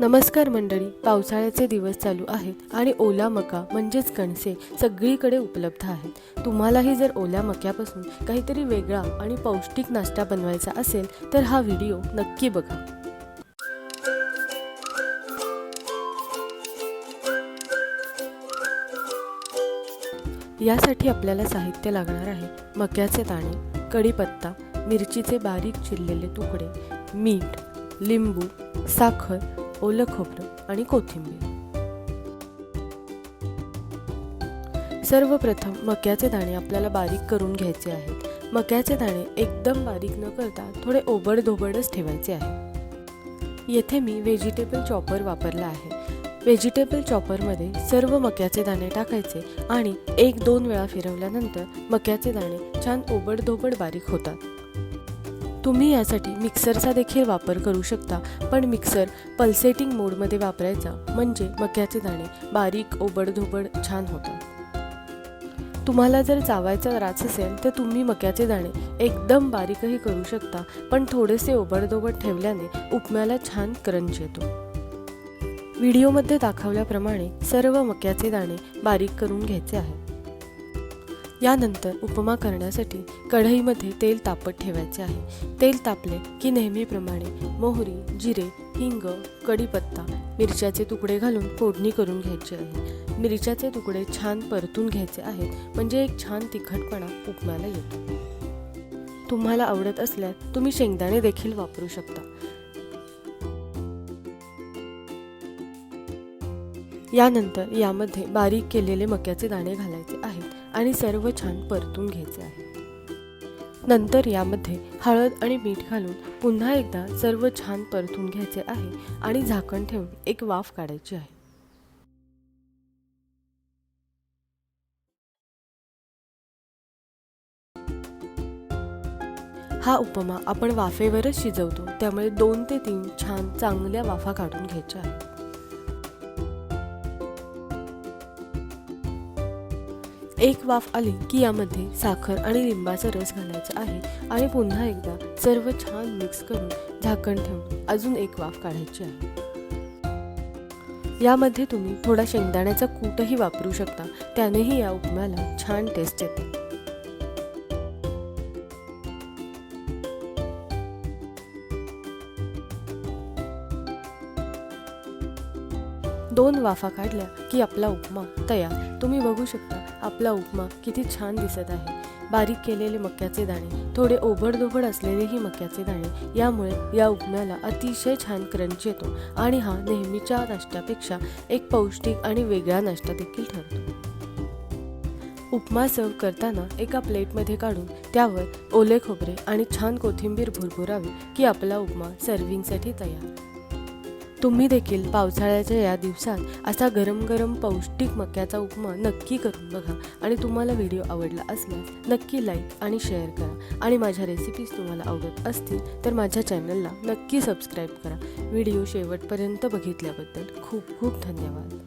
नमस्कार मंडळी पावसाळ्याचे दिवस चालू आहेत आणि ओला मका म्हणजेच कणसे सगळीकडे उपलब्ध आहेत. तुम्हालाही जर ओल्या मक्यापासून काहीतरी वेगळा आणि पौष्टिक नाश्ता बनवायचा असेल तर हा व्हिडिओ नक्की बघा. यासाठी आपल्याला साहित्य लागणार आहे. मक्याचे दाणे कढीपत्ता मिरचीचे बारीक चिरलेले तुकडे मीठ लिंबू साखर ओलं खोबरं आणि कोथिंबीर. सर्वप्रथम मक्याचे दाणे आपल्याला बारीक करून घ्यायचे आहेत. मक्याचे दाणे एकदम बारीक न करता थोडे ओबडधोबडच ठेवायचे आहे येथे मी व्हेजिटेबल चॉपर वापरला आहे. व्हेजिटेबल चॉपरमध्ये सर्व मक्याचे दाणे टाकायचे आणि एक दोन वेळा फिरवल्यानंतर मक्याचे दाणे छान ओबडधोबड बारीक होतात. तुम्ही यासाठी मिक्सरचा देखील वापर करू शकता. पण मिक्सर पल्सेटिंग मोडमध्ये वापरायचा म्हणजे मक्याचे दाणे बारीक ओबडधोबड छान होतात. तुम्हाला जर चावायचा त्रास असेल तर तुम्ही मक्याचे दाणे एकदम बारीकही करू शकता पण थोडेसे ओबडधोबड ठेवल्याने उपम्याला छान क्रंच येतो. व्हिडिओमध्ये दाखवल्याप्रमाणे सर्व मक्याचे दाणे बारीक करून घ्यायचे आहेत यानंतर उपमा करण्यासाठी कढईमध्ये तेल तापत ठेवायचे आहे. तेल तापले की नेहमीप्रमाणे मोहरी जिरे हिंग कढीपत्ता मिरच्याचे तुकडे घालून फोडणी करून घ्यायची आहे. मिरच्याचे तुकडे छान परतून घ्यायचे आहेत म्हणजे एक छान तिखटपणा उपमाला येतो. तुम्हाला आवडत असल्यास तुम्ही शेंगदाणे देखील वापरू शकता. यानंतर यामध्ये बारीक केलेले मक्याचे दाणे घालायचे आहेत आणि सर्व छान परतून घ्यायचे आहे. नंतर यामध्ये हळद आणि मीठ घालून पुन्हा एकदा सर्व छान परतून घ्यायचे आहे आणि झाकण ठेवून एक वाफ काढायची आहे. हा उपमा आपण वाफेवरच शिजवतो त्यामुळे दोन ते तीन छान चांगल्या वाफा काढून घ्यायच्या आहेत. एक वाफ आली की यामध्ये साखर आणि लिंबाचा रस घालायचा आहे आणि पुन्हा एकदा सर्व छान मिक्स करून झाकण ठेवून अजून एक वाफ काढायची आहे. यामध्ये तुम्ही थोडा शेंगदाण्याचा कूटही वापरू शकता. त्यानेही या उपम्याला छान टेस्ट येते. दोन वाफा काढल्या की आपला उपमा तयार. तुम्ही बघू शकता आपला उपमा किती छान दिसत आहे. बारीक केलेले मक्याचे दाणे थोडे ओबडधोबड असलेलेही मक्याचे दाणे यामुळे या उपम्याला अतिशय छान क्रंच येतो आणि हा नेहमीच्या नाश्त्यापेक्षा एक पौष्टिक आणि वेगळा नाश्ता देखील ठरतो. उपमा सर्व करताना एका प्लेटमध्ये काढून त्यावर ओले खोबरे आणि छान कोथिंबीर भुरभुरावी की आपला उपमा सर्विंगसाठी तयार. तुम्ही देखील पावसाळ्याच्या या दिवसात असा गरम गरम पौष्टिक मक्याचा उपमा नक्की करून बघा आणि तुम्हाला व्हिडिओ आवडला असल्यास नक्की लाईक आणि शेअर करा. आणि माझ्या रेसिपीज तुम्हाला आवडत असतील तर माझ्या चॅनलला नक्की सबस्क्राईब करा. व्हिडिओ शेवटपर्यंत बघितल्याबद्दल खूप खूप धन्यवाद.